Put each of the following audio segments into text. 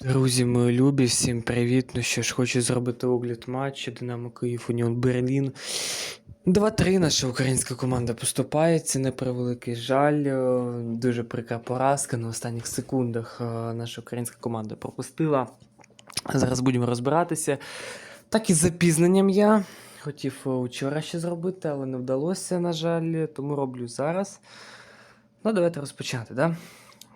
Друзі, мої любі, всім привіт. Ну що ж, хочу зробити огляд матчу Динамо Київ Уніон Берлін. 2-3 наша українська команда поступається, на превеликий жаль. Е, Дуже прикра поразка. На останніх секундах е, наша українська команда пропустила. Зараз будемо розбиратися. Так і з запізненням я. Хотів е, вчора ще зробити, але не вдалося, на жаль, тому роблю зараз. Ну, давайте розпочати, да?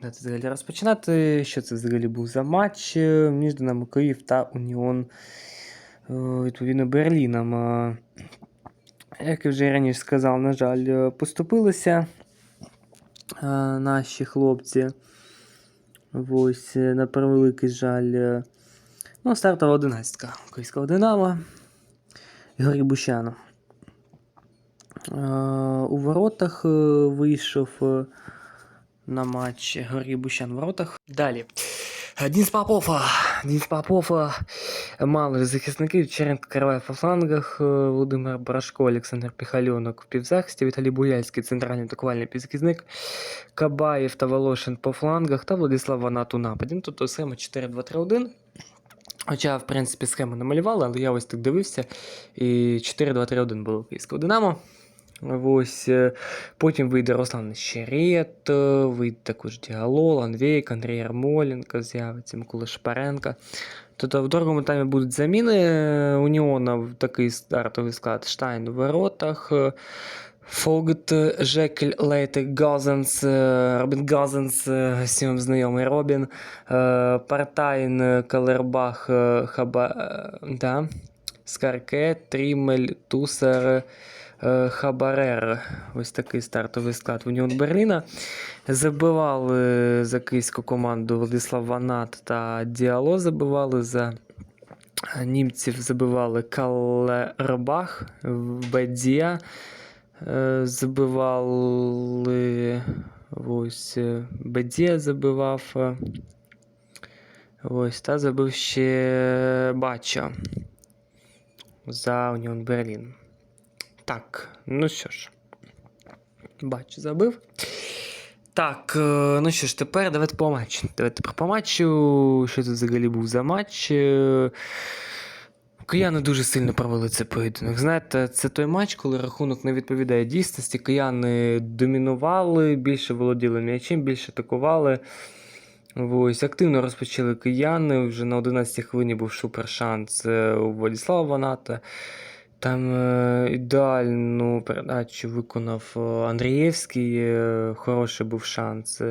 Давайте взагалі розпочинати. Що це взагалі був за матч е, між Динамо Київ та Уніон, е, відповідно, Берліном. Як я вже раніше сказав, на жаль, поступилися наші хлопці. Ось, на превеликий жаль. Ну, стартова одинадцятка Київського Динамо. Григорій Бущанов. Е, У воротах е, вийшов е, на матч Георгій Бущан в воротах. Далі. Денис Попов. Денис Попов. Мало захисників. Черенко Караваєв по флангах. е, Володимир Брашко, Олександр Піхальонок в півзахисті. Віталій Буяльський, центральний атакувальний півзахисник. Кабаєв та Волошин по флангах. Та Владислав Ванат у нападі. Ну, Тобто схема 4-2-3-1. Хоча, в принципі, схему намалювали, але я ось так дивився. І 4-2-3-1 було Київського Динамо. Ось, е, потім вийде Руслан Щерет, е, вийде також Діалол, Анвейк, Андрій Ярмоленко з'явиться, Микола Шпаренко. Тобто в другому таймі будуть заміни е, Уніона в такий стартовий склад Штайн у воротах. Фогт, Жекель, Лейтек, Газенс, Робін Газенс, всім знайомий Робін, Партайн, Калербах, Хаба, да, Скарке, Трімель, Тусер, е, Хабарер. Ось такий стартовий склад Уніон Берліна. Забивали за київську команду Владислав Ванат та Діало. Забивали за німців, забивали Калербах, Бедзія. Е, Забивали ось е, Бедзія забивав. е, Ось, та забив ще Бачо за Уніон Берлін. Так, ну що ж, Бачо забив. Так, е, ну що ж, тепер давайте по матчу. Давайте тепер по матчу. Що це взагалі був за матч? Е, Кияни дуже сильно провели цей поєдинок. Знаєте, це той матч, коли рахунок не відповідає дійсності. Кияни домінували, більше володіли м'ячем, більше атакували. Ось, активно розпочали кияни. Вже на 11-й хвилині був супер шанс е, у Владислава Ваната. Там е, ідеальну передачу виконав е, Андрієвський, е, хороший був шанс.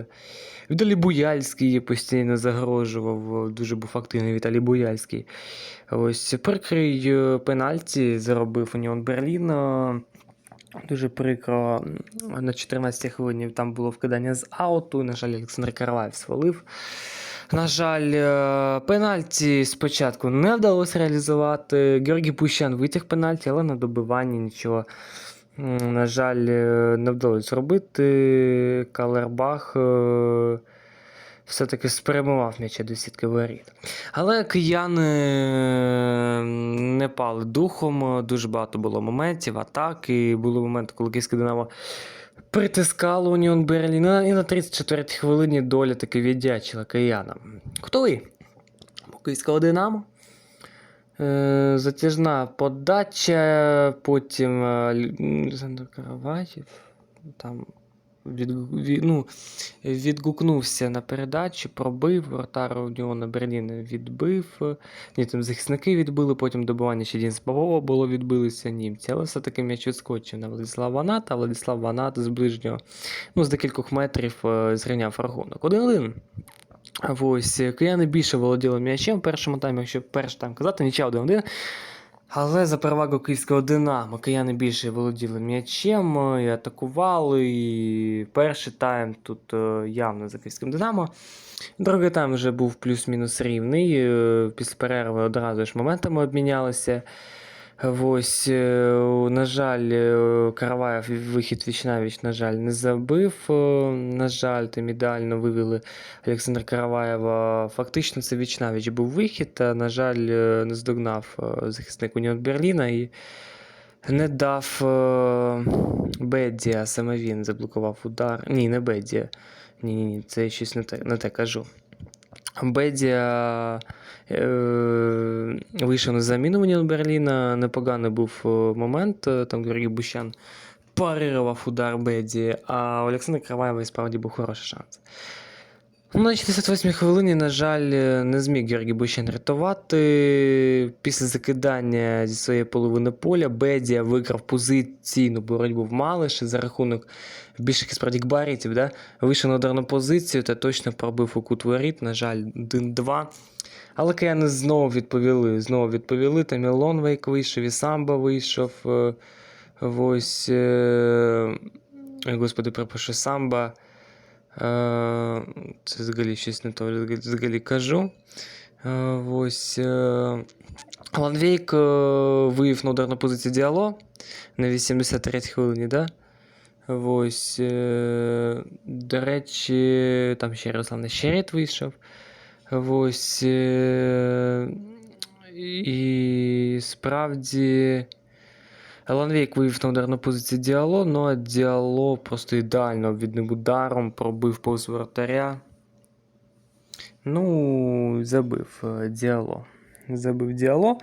Віталій Буяльський постійно загрожував, дуже був активний Віталій Буяльський. Ось прикрий пенальті заробив Уніон Берлін. Дуже прикро. На 14-й хвилині там було вкидання з ауту. На жаль, Олександр Караваєв свалив. На жаль, е, пенальті спочатку не вдалося реалізувати. Георгій Пущан витяг пенальті, але на добиванні нічого. На жаль, е, не вдалося зробити. Калербах е, все-таки спрямував м'яча до сітки воріт. Але кияни не пали духом, дуже багато було моментів, атак, і були моменти, коли Київське Динамо притискало Уніон Берлін, і на 34-й хвилині доля таки віддячила киянам. Хто ви? Київського Динамо. Е, Затяжна подача, потім е, Олександр Караваєв там від, від, ну, відгукнувся на передачу, пробив, вратар Уніона Берліна відбив. Ні, там захисники відбили, потім добивання ще Дін Павлова було відбилися німці. Але все-таки м'яч відскочив на Владислава Ваната, а Владислав Ванат з ближнього, ну, з декількох метрів е, зрівняв рахунок. 1-1. Ось, кияни більше володіли м'ячем в першому таймі, якщо перший тайм казати, нічого 1-1. Але за перевагу київського Динамо кияни більше володіли м'ячем е, і атакували. І перший тайм тут е, явно за київським Динамо. Другий тайм вже був плюс-мінус рівний. е, Після перерви одразу ж моментами обмінялися. Ось, е, на жаль, е, Караваєв вихід віч-навіч, на жаль, не забив. Е, На жаль, там ідеально вивели Олександра Караваєва. Фактично, це віч-навіч був вихід, а, на жаль, не здогнав захисник Уніон Берліна і не дав Бедді, а саме він заблокував удар. Ні, не Бедді. Ні, ні, ні, це щось не те, не те кажу. Бедія е, вийшов на заміну в Берліна. Непоганий був е, момент. е, Там Георгій Бущан парирував удар Беді, а Олександр Краваєвий справді був хороший шанс. Ну, на 68 й хвилині, на жаль, е, не зміг Георгій Бущан рятувати. Після закидання зі своєї половини поля Бедія виграв позиційну боротьбу в Малиші за рахунок більших справді габаритів, да? вийшов на ударну позицію та точно пробив у кут воріт, на жаль, 1-2. Але кияни знову відповіли. Знову відповіли. Там і Лонвейк вийшов, і Самба вийшов. е, Ось. е, Господи, перепрошую, Самба. Це взагалі щось не то взагалі кажу. Ось. Ланвейк е, вивів на ударну позицію діало на 83 хвилині, да? Ось. е, До речі, там ще Руслан Щерет вийшов. Ось. е, І справді. Ланвейк вивів на ударну позицію Діало, ну а Діало просто ідеально обвідним ударом пробив повз воротаря. Ну, забив е, Діало. Забив Діало.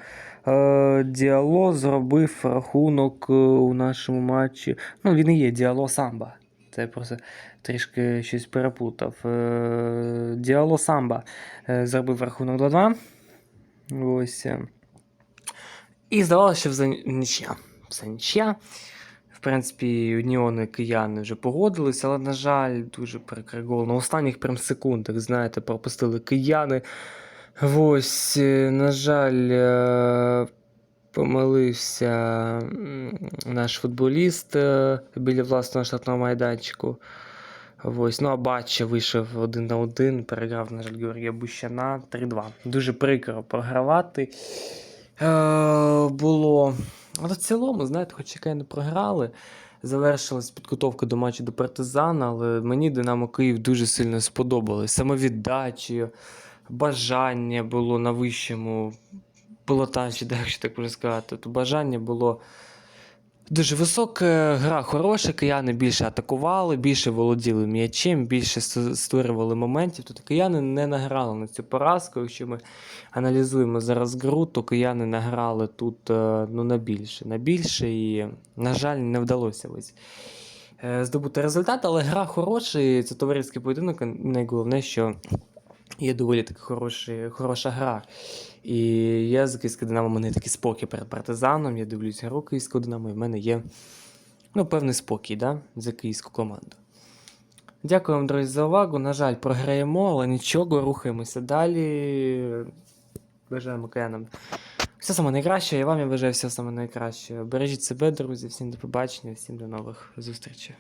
Е, Діало зробив рахунок е, у нашому матчі. Ну, він і є Діало Самба. Це просто трішки щось переплутав. Е, Діало Самба зробив рахунок 2-2. Ось. І здавалося, що вже нічия. Все. В принципі, Уніони кияни вже погодилися, але, на жаль, дуже прикрий гол. На останніх прям секундах, знаєте, пропустили кияни. Ось, е, на жаль, е, помилився наш футболіст е, біля власного штатного майданчику. Ось, ну а Бача вийшов один на один, переграв, на жаль, Георгія Бущана 3-2. Дуже прикро програвати було. Але в цілому, знаєте, хоч яка не програли, завершилась підготовка до матчу до партизана, але мені Динамо Київ дуже сильно сподобалось. Самовіддачею, бажання було на вищому пілотажі, якщо так можна сказати. То бажання було дуже високе, гра хороша, кияни більше атакували, більше володіли м'ячем, більше створювали моментів. Тобто кияни не награли на цю поразку. Якщо ми аналізуємо зараз гру, то кияни награли тут е, ну, на більше. На більше і, на жаль, не вдалося ось е, здобути результат, але гра хороша, і це товариський поєдинок. і Найголовне, що є доволі таки хороший, хороша гра. І я з Київського Динамо, в мене такий спокій перед партизаном. Я дивлюся гру Київського Динамо, і в мене є ну, певний спокій да, за київську команду. Дякую вам, друзі, за увагу. На жаль, програємо, але нічого, рухаємося далі. Бажаємо киянам все саме найкраще, і вам я бажаю все саме найкраще. Бережіть себе, друзі, всім до побачення, всім до нових зустрічей.